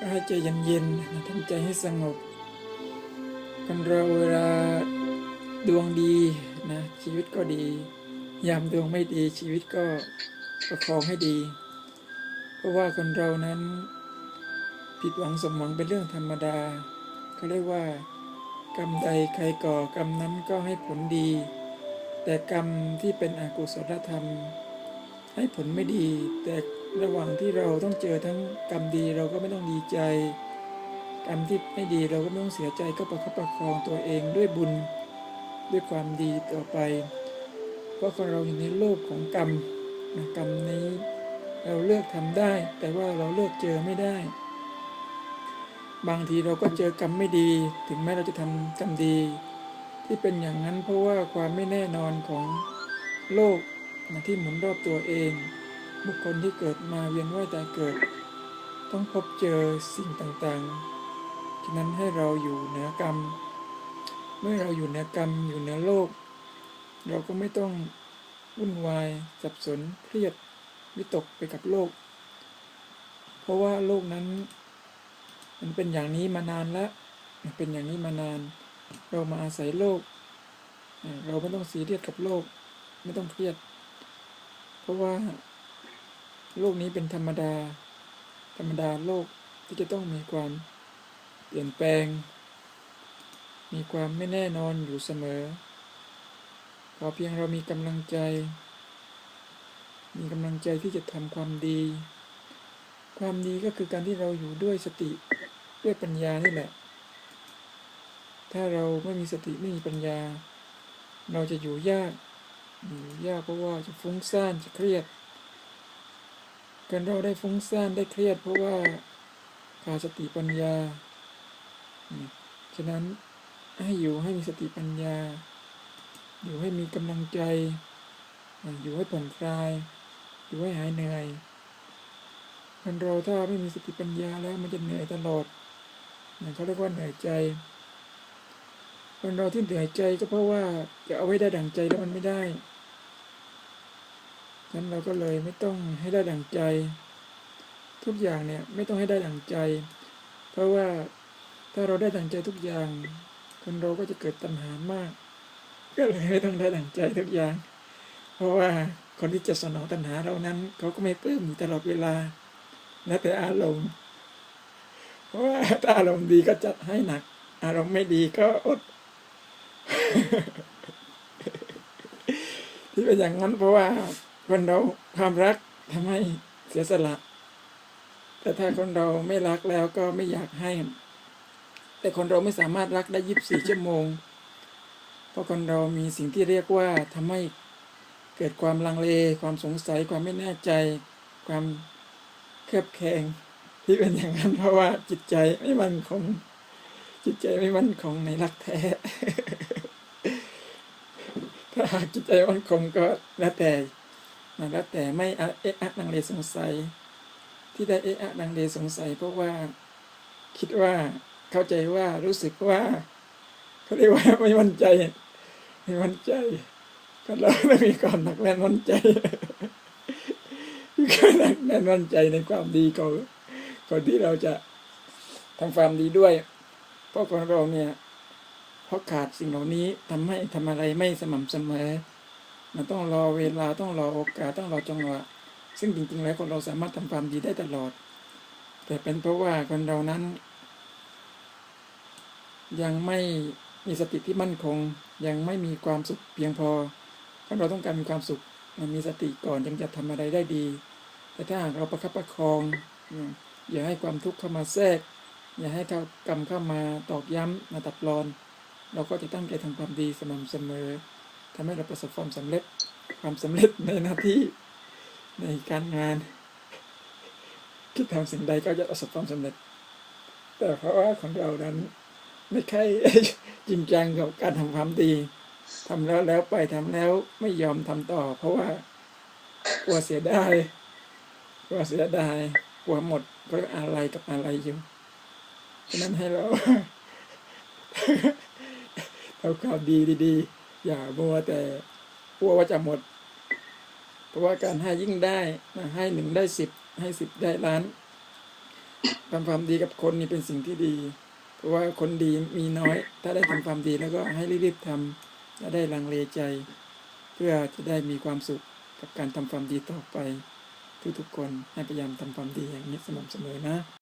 ก็ให้ใจเย็นๆนทำใจให้สงบคนเราเวลาดวงดีนะชีวิตก็ดี ยามดวงไม่ดีชีวิตก็ประคองให้ดี เพราะว่าคนเรานั้นผิดหวังสมหวังเป็นเรื่องธรรมดาเขาเรียกว่ากรรมใดใครก่อกรรมนั้นก็ให้ผลดี แต่กรรมที่เป็นอกุศลธรรม ให้ผลไม่ดี แต่ระหว่างที่เราต้องเจอทั้งกรรมดีเราก็ไม่ต้องดีใจ กรรมที่ไม่ดีเราก็ไม่ต้องเสียใจก็ประคับประคองตัวเองด้วยบุญด้วยความดีต่อไป เพราะคนเราอยู่ในโลกของกรรมนะกรรมนี้เราเลือกทำได้ แต่ว่าเราเลือกเจอไม่ได้ บางทีเราก็เจอกรรมไม่ดี ถึงแม้เราจะทำกรรมดี ที่เป็นอย่างนั้นเพราะว่าความไม่แน่นอนของโลก นะที่หมุนรอบตัวเอง บุคคลที่เกิดมาเวียนว่ายตายเกิด ต้องพบเจอสิ่งต่างๆ ฉะนั้นให้เราอยู่เหนือกรรม เมื่อเราอยู่เหนือกรรมอยู่เหนือโลก เราก็ไม่ต้องวุ่นวายสับสนเครียดวิตกไปกับโลก เพราะว่าโลกนั้น มันเป็นอย่างนี้มานานแล้วมันเป็นอย่างนี้มานาน เรามาอาศัยโลก เราไม่ต้องซีเรียสกับโลก ไม่ต้องเครียด ราะว่า โลกนี้เป็นธรรมดา ธรรมดาโลกที่จะต้องมีความเปลี่ยนแปลง มีความไม่แน่นอนอยู่เสมอขอเพียงเรามีกำลังใจ มีกำลังใจที่จะทำความดี ความดีก็คือการที่เราอยู่ด้วยสติด้วยปัญญานี่แหละ ถ้าเราไม่มีสติไม่มีปัญญา เราจะอยู่ยาก อยู่ยากเพราะว่าจะฟุ้งซ่านจะเครียดการเราได้ฟุ้งซ่านได้เครียด เพราะว่าขาดสติปัญญา ฉะนั้นให้อยู่ให้มีสติปัญญา อยู่ให้มีกำลังใจ อยู่ให้ผ่อนคลาย อยู่ให้หายเหนื่อยคนเราถ้าไม่มีสติปัญญาแล้วมันจะเหนื่อยตลอดเขาเรียกว่าเหนื่อยใจ คนเราที่เหนื่อยใจก็เพราะว่าจะเอาไว้ได้ดั่งใจแล้วมันไม่ได้ฉะนั้นเราก็เลยไม่ต้องให้ได้ดั่งใจ ทุกอย่างเนี่ยไม่ต้องให้ได้ดั่งใจ เพราะว่าถ้าเราได้ดั่งใจทุกอย่าง คนเราก็จะเกิดตัณหามาก ก็เลยไม่ต้องได้ดั่งใจทุกอย่าง เพราะว่าคนที่จะสนองตัณหาเรานั้นเขาก็ไม่ปลื้มอยู่ตลอดเวลาแล้วแต่อารมณ์เพราะว่าถ้าอารมณ์ดีก็จัดให้หนัก อารมณ์ไม่ดีก็อด ที่เป็นอย่างนั้นเพราะว่าคนเราความรักทำให้เสียสละ แต่ถ้าคนเราไม่รักแล้วก็ไม่อยากให้ แต่คนเราไม่สามารถรักได้ยีิบสี่ชั่วโมง เพราะคนเรามีสิ่งที่เรียกว่าทำให้เกิดความลังเล ความสงสัย ความไม่แน่ใจ ความเครือบแคลงที่เป็นอย่างนั้นเพราะว่าจิตใจไม่มั่นคง จิตใจไม่มั่นคงในรักแท้ จิตใจมั่นคงก็แล้วแต่นะแล้วแต่ไม่เอะอะลังเลสงสัย ที่ได้เอะอะลังเลสงสัยเพราะว่า คิดว่าเข้าใจว่ารู้สึกว่าเขาเรียกว่าไม่มั่นใจไม่มั่นใจก็เราไม่มีความหนักแน่นมั่นใจมีความหนักแน่นมั่นใจในความดีของก่อนที่เราจะทำความดีด้วย เพราะคนเราเนี่ย เพราะขาดสิ่งเหล่านี้ทำให้ทำอะไรไม่สม่ำเสมอ มันต้องรอเวลาต้องรอโอกาสต้องรอจังหวะ ซึ่งจริงๆแล้วคนเราสามารถทำความดีได้ตลอด แต่เป็นเพราะว่าคนเรานั้น ยังไม่มีสติที่มั่นคง ยังไม่มีความสุขเพียงพอเพราเราต้องการมีความสุขมันมีสติก่อนจึงจะทำอะไรได้ดี แต่ถ้าหากเราประคับประคอง อย่าให้ความทุกข์เข้ามาแทรก อย่าให้กรรมเข้ามาตอกย้ำมาตัดรอน เราก็จะตั้งใจทำความดีสม่ำเสมอทำให้เราประสบความสำเร็จความสำเร็จในหน้าที่ในการงานคิดทำสิ่งใดก็จะประสบความสำเร็จ แต่เพราะว่าของเรานั้นไม่ค่อยจริงจังกับการทำความดีทำแล้วแล้วไปทำแล้วไม่ยอมทำต่อ เพราะว่ากลัวเสียดายกลัวเสียดายกลัวหมดก็อะไรกับอะไรอยู่ฉะนั้นให้เรา ทำความดีดีๆ อย่ามัวแต่กลัวว่าจะหมด เพราะว่าการให้ยิ่งได้นะให้หนึ่งได้สิบให้สิบได้ล้านทำความดีกับคนนี่เป็นสิ่งที่ดี เพราะว่าคนดีมีน้อย ถ้าได้ทำความดีแล้วก็ให้รีบๆทำและได้ลังเลใจ เพื่อจะได้มีความสุขกับการทำความดีต่อไป ทุกๆคนให้พยายามทำความดีอย่างนี้สม่ำเสมอนะ